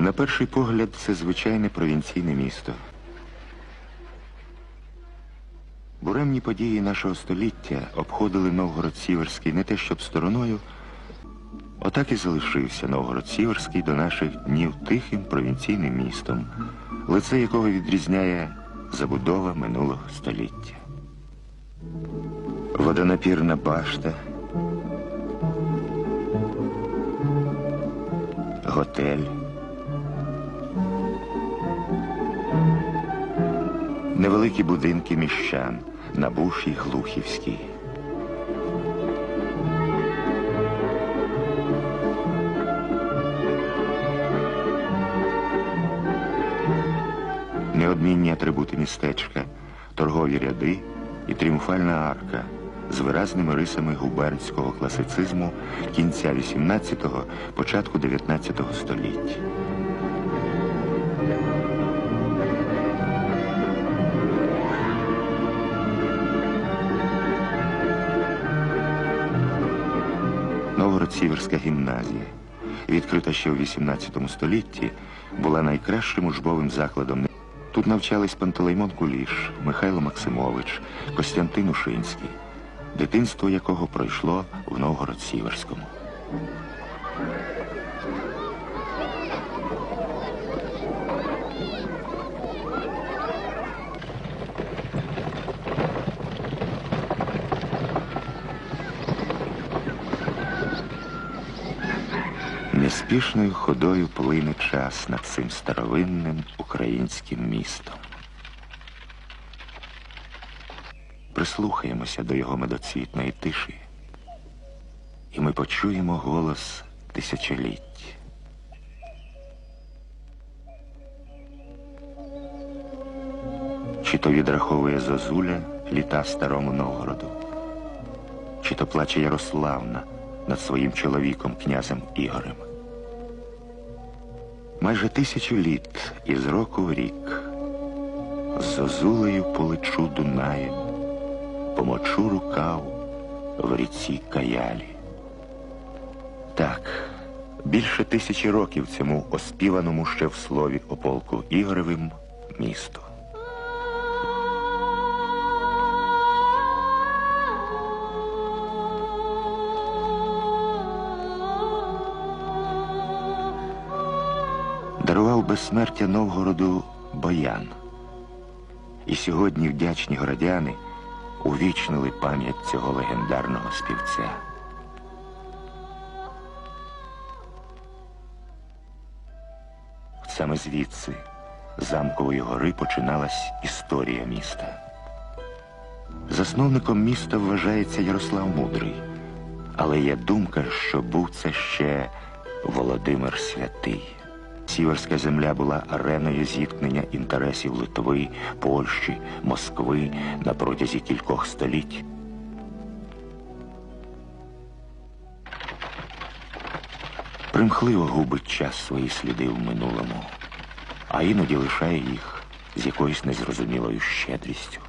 На перший погляд, це звичайне провінційне місто. Буремні події нашого століття обходили Новгород Сіверський не те, щоб стороною, отак і залишився Новгород Сіверський до наших днів тихим провінційним містом, лице якого відрізняє забудова минулого століття. Водонапірна башта, готель. Невеликі будинки міщан на буші Глухівській. Неодмінні атрибути містечка, торгові ряди і тріумфальна арка з виразними рисами губернського класицизму кінця XVIII – початку XIX століття. Новгород-Сіверська гімназія, відкрита ще у XVIII столітті, була найкращим учбовим закладом. Тут навчались Пантелеймон Куліш, Михайло Максимович, Костянтин Ушинський, дитинство якого пройшло в Новгород-Сіверському. Неспішною ходою плине час над цим старовинним українським містом. Прислухаємося до його медоцвітної тиші, і ми почуємо голос тисячоліть. Чи то відраховує Зозуля літа старому Новгороду, чи то плаче Ярославна над своїм чоловіком, князем Ігорем. Майже тисячу літ із року в рік з Зозулею полечу Дунаєм, помочу рукав в ріці Каялі. Так, більше тисячі років цьому оспіваному ще в слові ополку Ігоревим місту. Дарував безсмертя Новгороду Боян. І сьогодні вдячні городяни увічнили пам'ять цього легендарного співця. Саме звідси, замкової гори, починалась історія міста. Засновником міста вважається Ярослав Мудрий, але є думка, що був це ще Володимир Святий. Сіверська земля була ареною зіткнення інтересів Литви, Польщі, Москви на протязі кількох століть. Примхливо губить час свої сліди в минулому, а іноді лишає їх з якоюсь незрозумілою щедрістю.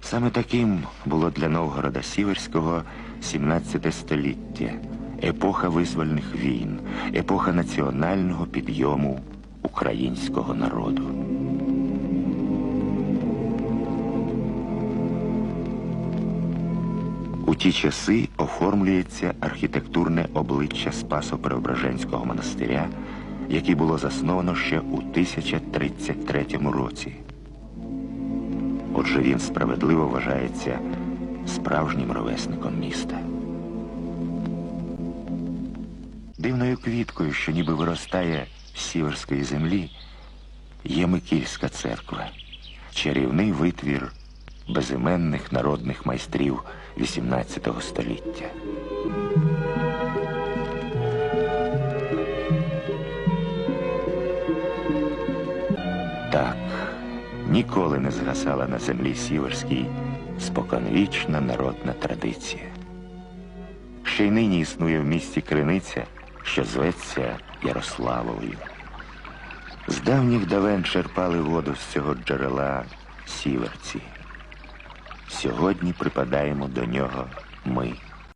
Саме таким було для Новгорода Сіверського 17 століття епоха визвольних війн, епоха національного підйому українського народу. У ті часи оформлюється архітектурне обличчя Спасо-Преображенського монастиря, який було засновано ще у 1033 році. Отже, він справедливо вважається справжнім ровесником міста. Дивною квіткою, що ніби виростає з сіверської землі, є Микільська церква, чарівний витвір безіменних народних майстрів XVIII століття. Так, ніколи не згасала на землі сіверській споконвічна народна традиція. Ще й нині існує в місті Криниця що зветься Ярославовою. З давніх давен черпали воду з цього джерела сіверці. Сьогодні припадаємо до нього ми.